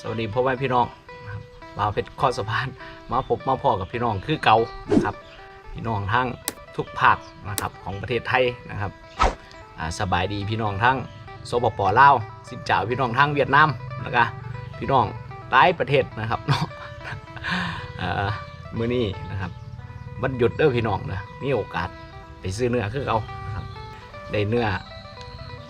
สวัสดีพ่อแม่พี่น้องนะครับมาเพชรข้อสะพาน มาพบมาพ่อกับพี่น้องคือเก่านะครับ พี่น้องทั้งทุกภาคนะครับของประเทศไทยนะครับสบายดีพี่น้องทั้งสปปลาวสินเจ้าพี่น้องทั้งเวียดนามแล้วก็พี่น้องหลายประเทศนะครับเนาะเอ่อมื้อนี้นะครับวันหยุดเด้อพี่น้องนะมีโอกาสไปซื้อเนื้อคือเกาครับได้เนื้อ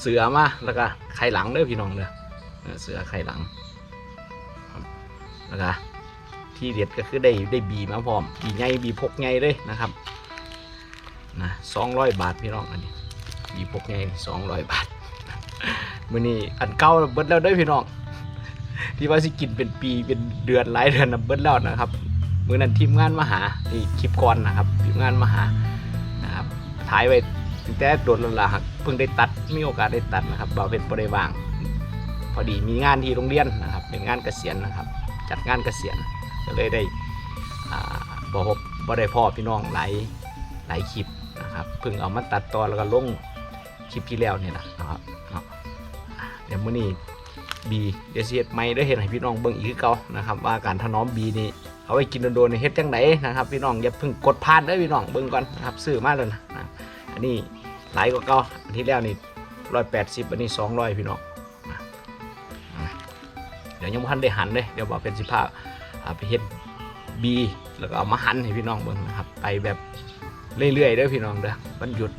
เสือมาแล้วก็ไข่หลังเด้อพี่น้องเด้อเนื้อเสือไข่หลัง แล้วก็ที่เด็ดก็คือได้ได้บีมาพร้อมบีไงบีพกไงเลยนะครับนะสองร้อยบาทพี่น้องอันนี้บีพกไงสองร้อยบาทมื้อนี้อันเก่าเบิดแล้วด้อพี่น้องที่ว่าสิกินเป็นปีเป็นเดือนหลายเดือนนะเบิดแล้วนะครับมื้อนั้นทีมงานมาหานี่คลิปก่อนนะครับทีมงานมาหานะครับถ่ายไว้ตั้งแต่โดนแล้วล่ะครับเพิ่งได้ตัดมีโอกาสได้ตัดนะครับเราเป็นบริวาง พอดีมีงานที่โรงเรียนนะครับ เป็นงานเกษียณนะครับ จัดงานเกษียณก็เลยได้อ่าบพบบ่ได้พ่อพี่น้องหลายหลายคลิปนะครับเพิ่งเอามาตัดต่อแล้วก็ลงคลิปที่แล้วเนี่ยนะครับเดี๋ยวมื้อนี้บีเดยวสิเฮ็ดไม่ได้เห็นให้พี่น้องเบิ่งอีกเก่านะครับ ว่าการถนอมบีนี่เอาไว้กินโดนๆในเฮ็ดจังไดนนะครับ พี่น้องอย่าเพิ่งกดพลาดเด้อพี่น้องเบิ่งก่อนนะครับซื้อมาแล้วนะอันนี้หลายกว่าเก่าอันที่แล้วนี่180อันนี้200พี่น้อง ดี๋ยวยังบ่ทันได้หันเลยเดี๋ยวบอกเป็นสิภาพอ่าไปเฮ็ดบีแล้วก็เอามาหั่นให้พี่น้องเบิ่งนะครับ ไปแบบเรื่อยๆเด้อพี่น้องเด้อวันหยุด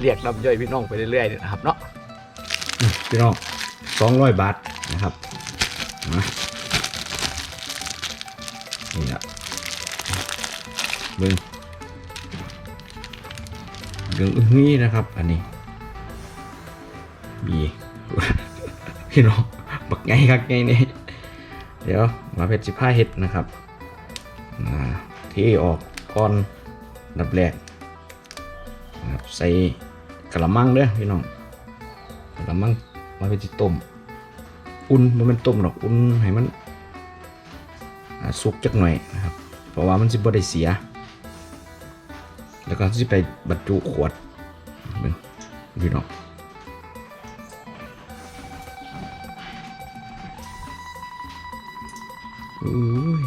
เรียกน้ำย่อยพี่น้องไปเรื่อยๆนะครับเนาะพี่น้องสองร้อยบาทนะครับนี่ละเบิ่งเรื่งอื้อนี่นะครับ อันนี้บีพี่น้อง ไงครับไงนี่เดี๋ยวมาเพชรสิผ้าเห็ดนะครับอ่าที่ออกก้อนดับแรกนะครับใส่กระมังเด้อพี่น้องกระมังมาเพชรสิต้มอุ่นมันเป็นต้มหรอกอุ่นให้มันอ่าสุกจักหน่อยนะครับ เพราะว่ามันสิบ่ได้เสีย แล้วก็สิไปบรรจุขวดพี่น้อง อุ้ย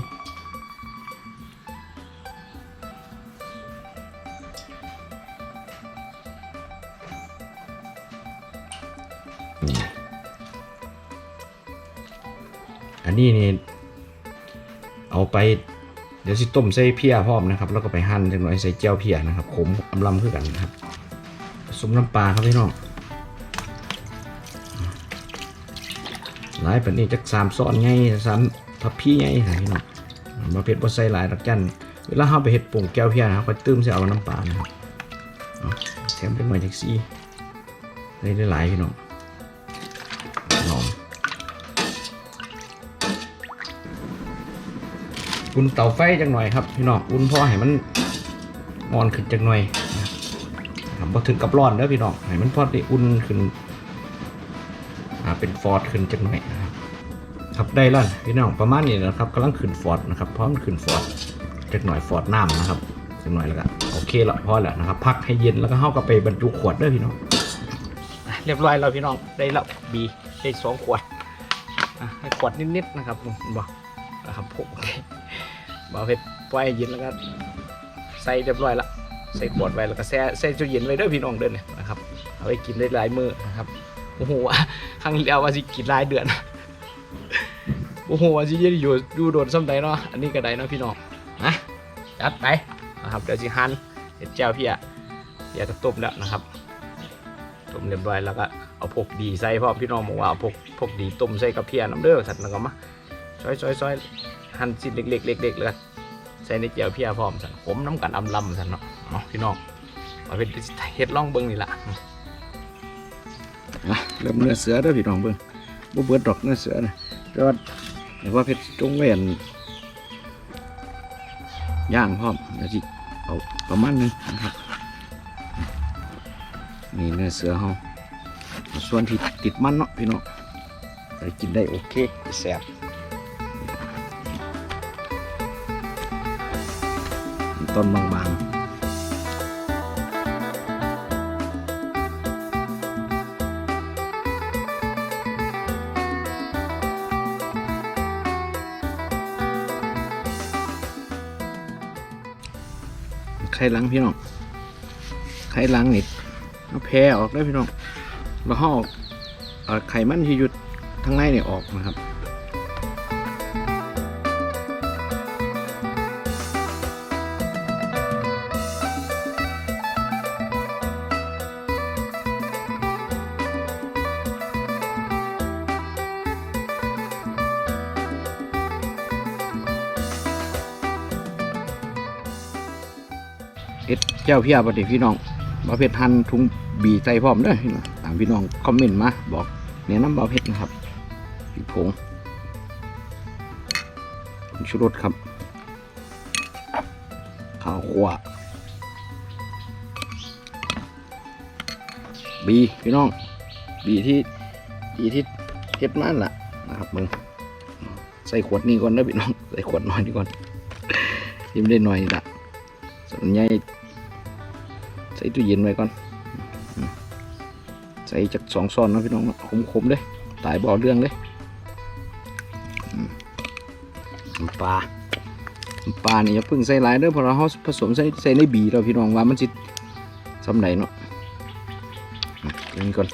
อันนี้นี่เอาไปเดี๋ยวสิต้มใส่เพียพร้อมนะครับ แล้วก็ไปหั่นจังหน่อยใส่เจียวเพียนะครับขมอำลำคือกันนะครับสมน้ำปลาครับพี่น้อง หลายปันนี้จักสามซ้อนไงสามทับพี่ไงนะพี่น้องมาเผ็ดบ่ใส่หลายดักจันเวลาเราไปเห็ดปุ่งแก้วเพียนะครับก็ตื้มใส่เอาน้ำปลานะครับเอาแถมเป็นหน่อยจักซี่ได้ได้หลายพี่น้องหอมอุ่นเตาไฟจังหน่อยครับพี่น้องอุ่นพอให้มันมอนขึ้นจังหน่อยนะครับพอถึงกับร้อนเด้อพี่น้องให้มันพอได้อุ่นขึ้น เป็นฟอร์ดขึ้นจังหน่อยนะครับครับได้แล้วพี่น้องประมาณนี้นะครับกำลังขึ้นฟอร์ดนะครับพร้อมขึ้นฟอร์ดจักหน่อยฟอร์ดน้ำนะครับจักหน่อยแล้วก็โอเคละพอแล้วนะครับ พักให้เย็นแล้วก็เข้ากับไปบรรจุขวดด้อพี่น้องเรียบร้อยแล้วพี่น้องได้แล้วบีได้สองขวดให้ขวดนิดๆนะครับผมบอกนะครับผมบเอาเพชรปล่อยเย็นแล้วก็ใส่เรียบร้อยละใส่ขวดไว้แล้วก็แช่แช่ตู้เย็นไว้ด้อพี่น้องเด้อนนะครับเอาไว้กินได้หลายมื้อนะครับ โอ้โหครั้งแล้วว่าสิกินหลายเดือนโอ้โหว่าสิจะอยู่ดูโดนซ้ำใดเนาะอันนี้ก็ได้เนาะพี่น้องนะจัดไปนะครับเดี๋ยวสิหั่นเห็ดแจ่วพี่อะเดี๋ยวจะต้มแล้วนะครับต้มเรียบร้อยแล้วก็เอาพกดีใส่พร้อมพี่น้องบอกว่าเอาพกพกดีต้มใส่กับเพียน้ำเด้อสัตว์แล้วก็มาซอยซอยซอยหั่นชิ้นเล็กๆเล็กๆเลยใส่ในแจ่วเพียพร้อมสันขมน้ำกันอำลำสันเนาะเนาะพี่น้องเอาเป็นเห็ดล่องเบิ้งนี่ละอะ เริ่มเนื้อเสือด้อพี่น้องเบิ้งบ่เบิดดอกเนื้อเสือนะแต่ว่าแต่ว่าเพชรจงเวนย่างพร้อมเดี๋ยวสิเอาประมาณนึงนะครับนี่เนื้อเสือเฮาส่วนที่ติดมันเนาะพี่น้องไปกินได้โอเคแซ่บต้นบางๆ ข่หลังพี่น้องไข่หลังนี่เอาแพรออกได้พี่น้องแล้วห่ออไข่มันที่อยู่ทางในเนี่ยออกนะครับ เอ็ดเจ้าพี่อาปฏิพี่น้องบ่าวเพชรหันถุงบีใส่พร้อมเด้อพี่น้องตามพี่น้องคอมเมนต์มาบอกเนี่ยน้ำบ่าวเพชรนะครับพริกผงผงชูรสครับข้าวคั่วบีพี่น้องบีที่บีที่เฮ็ดมันล่ะนะครับมึงใส่ขวดนี้ก่อนนะพี่น้องใส่ขวดน้อยนี่ก่อนยิ้มได้หน่อยนี่ละส่วนใหญ่ ส่ตู้เย็นไว้ก่อนอืมใส่จากสองซ้อนเนาะพี่น้องคมๆเลยตายบ่อเรื่องเลยอืมน้ำปลาน้ำปลานี่อย่าเพิ่งใส่หลายเด้อเพราะเราเราผสมใส่ใส่ในบีเราพี่น้องว่ามันสิสำไหนเนาะอืมเรื่องนี้ก่อน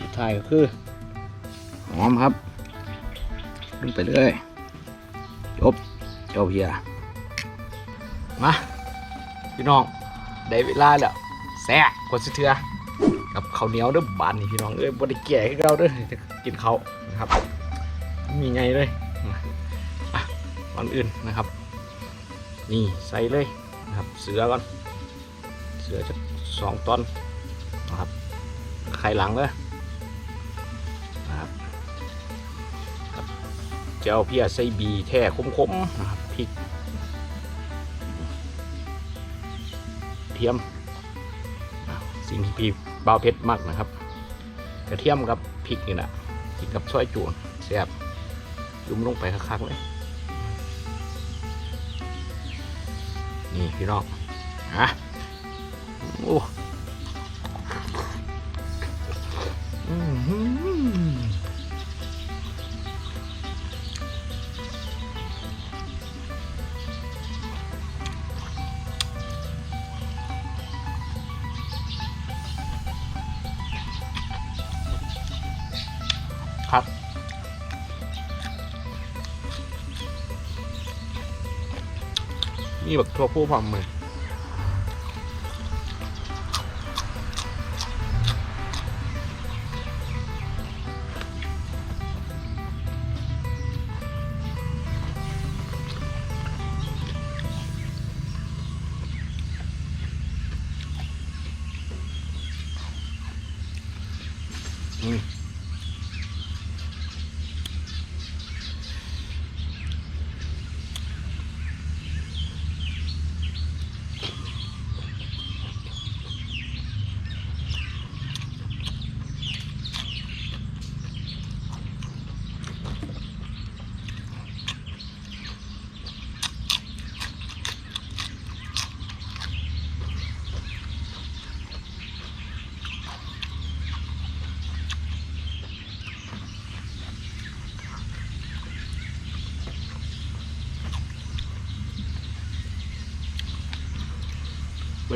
สุดท้ายก็คือหอมครับลงไปเลยจบเจ้าเพียมา พี่น้องได้เวลาแล้วแซ่กดสิเถือกับข้าวเหนียวเด้อบานนี่พี่น้องเอ้ยบ่ได้แก่ให้เราเด้อจะกินเขาวนะครับ มีไงเลยอะก่อนอื่นนะครับ นี่ใส่เลยนะครับ เสือก่อน เสือจะสองตอนนะครับไข่หลังเลยนะครับกับเจ้าเพียใส่บีแท้คมๆนะครับพริก เทียมสิ่งที่พี่เบาเพชรมากนะครับ กระเทียมกับพริกนี่แหละกินกับซอยจูนแซ่บจุ่มลงไปคักๆเลย นี่พี่น้องฮะโอ้ นี่แบบทั่วผู้พร้อมมือ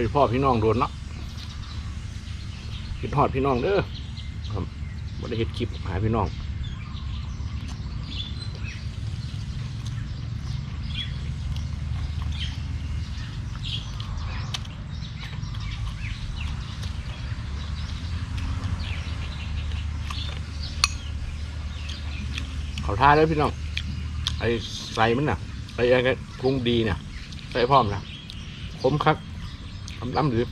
ไปพ่อพี่น้องโดนเนาะคิดฮอดพี่น้องเด้อครับบ่ได้เฮ็ดคลิปหาพี่น้องเขาท่าแล้วพี่น้อง ไอ้ใส่มันน่ะไอ้ไอ้ปรุงดีเนี่ยใส่พร้อมนะคมคัก ลำลำหรือ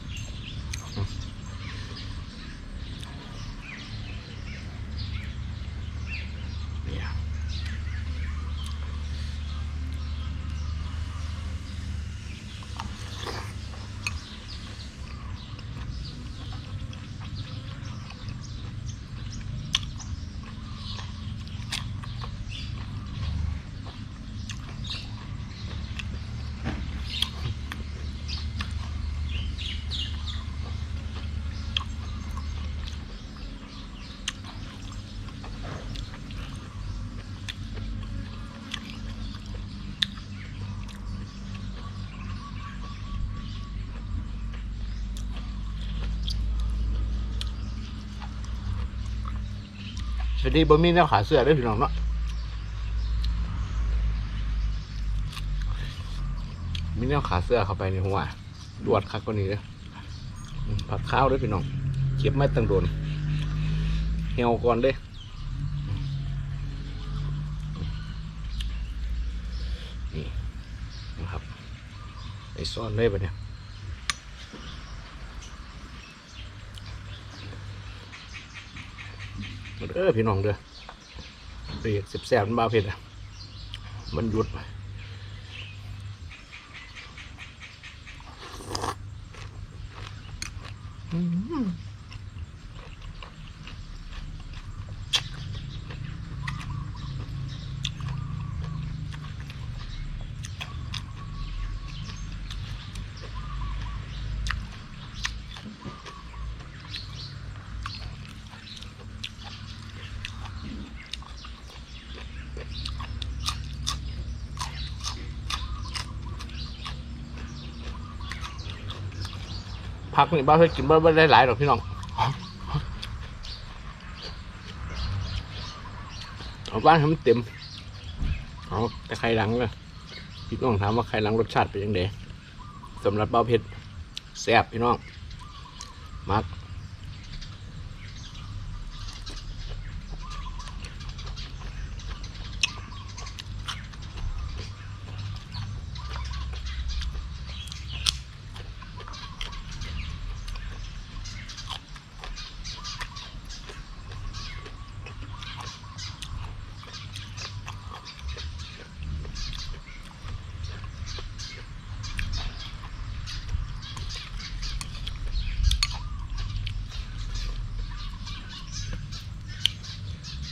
อันนี้บะหมี่แนวขาเสื้อเด้พี่น้องเนาะมีแนวขาเสื้อเข้าไปในหัวดวดคักกว่านี้เลยผัดข้าวด้วยพี่น้องเก็บไม่ตั้งโดนเหี่ยวก่อนเด้นี่นะครับไอซ่อนเลยปะเนี่ย เออพี่น้องเด้อเรียกสิบแสบมันบาเผ็ดอะมันหยุดอืม ผักนี่บ้าเคยกินบ้าไม่ได้หลายหรอกพี่น้องเอาบ้านให้มันเต็มเอาแต่ไข่หลังเลยพี่น้องถามว่าไข่หลังรสชาติเป็นยังไงสำหรับเบ้าเผ็ดแซ่บพี่น้องมัก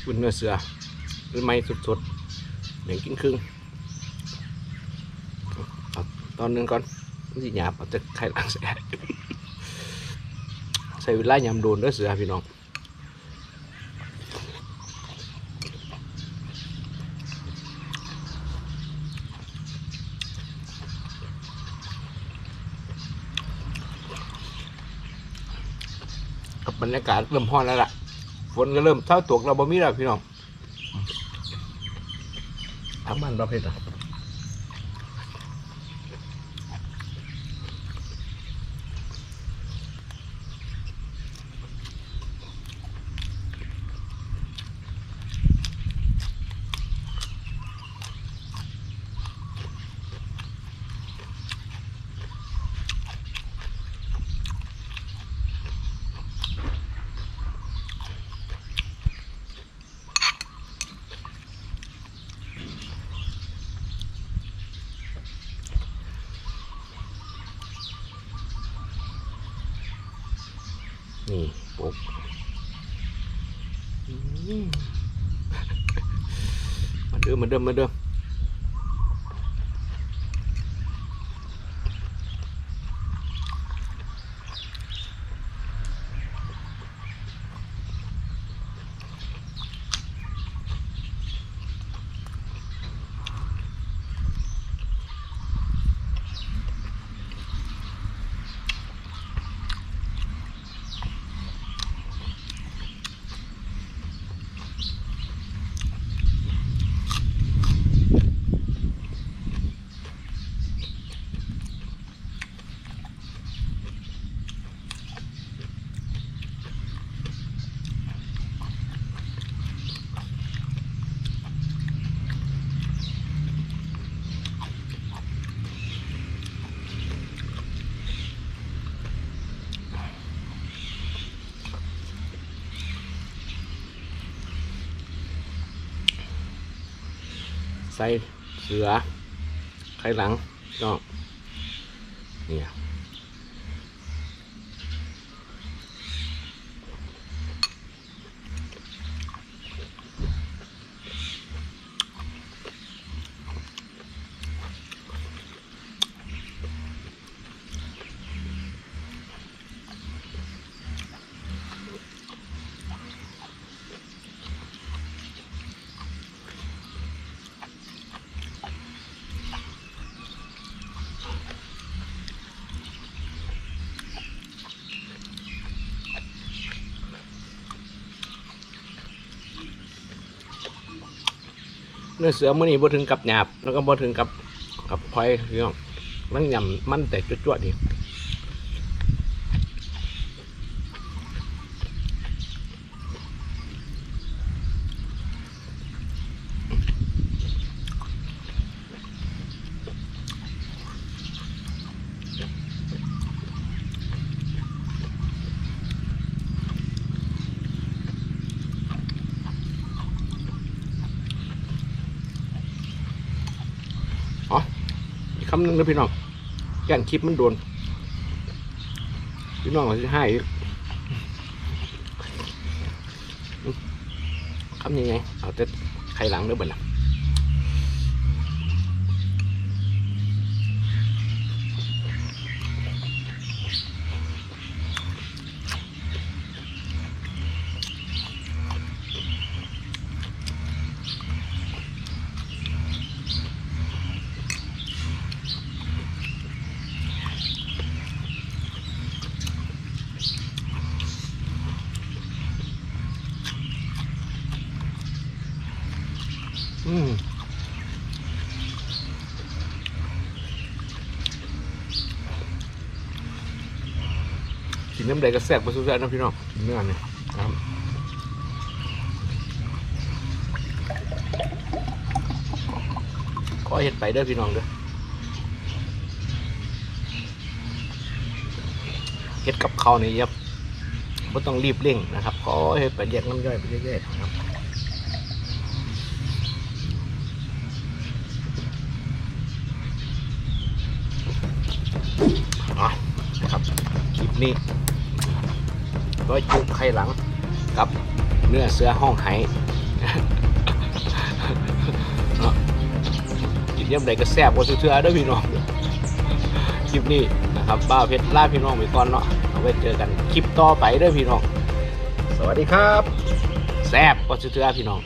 คุนเนื้อเสือหรือไม่สดๆเหนึ่งกินครึ่งตอนนึงก่อนมันสิหยาบเอาจะไข่หลังใส่ใส่เวลายำโดนเด้อเสือพี่น้องกับบรรยากาศเริ่มห้อนแล้วล่ะ ฝนก็เริ่มเท่าตกเราบ่มีแล้วพี่น้องทางบ้านเราเพชรอะนี่ปุ๊บ อืมมาเดิมมาเดิมมาเดิม ใส่เสือไข่หลังก็เนี่ย นื้อเสือมื้อนี้บ่ถึงกับหยาบ แล้วก็บ่ถึงกับกับพลอยพี่น้องมันยำมันแต่จวดๆดี งนะพี่น้องแก่นคลิปมันโดน พี่น้องเขาจะให้คำยังไงเอาแต่ไข่หลังเด้อเบิ่นะ อืมกินน้ำใดก็แซ่บมาสุดๆนะพี่น้องเนื้อเนี่ยครับขอเห็ดไปเด้อพี่น้องเด้อเห็ดกับข้าวนี่ยับไม่ต้องรีบเร่งนะครับ ขอเห็ดไปแยกน้ำย่อยไปเรื่อยๆนะครับ อะนะครับคลิปนี้ร้อยจุกไข่หลังกับเนื้อเสือห้องไห้เนาะกินย่ำใดก็แซ่บกว่าเสือๆเด้วยพี่น้องคลิปนี้นะครับบ้าวเพชรล่าพี่น้องไปก่อนเนาะเอาไว้เจอกันคลิปต่อไปเด้อพี่น้อง สวัสดีครับ แซ่บกว่าเสือๆพี่น้อง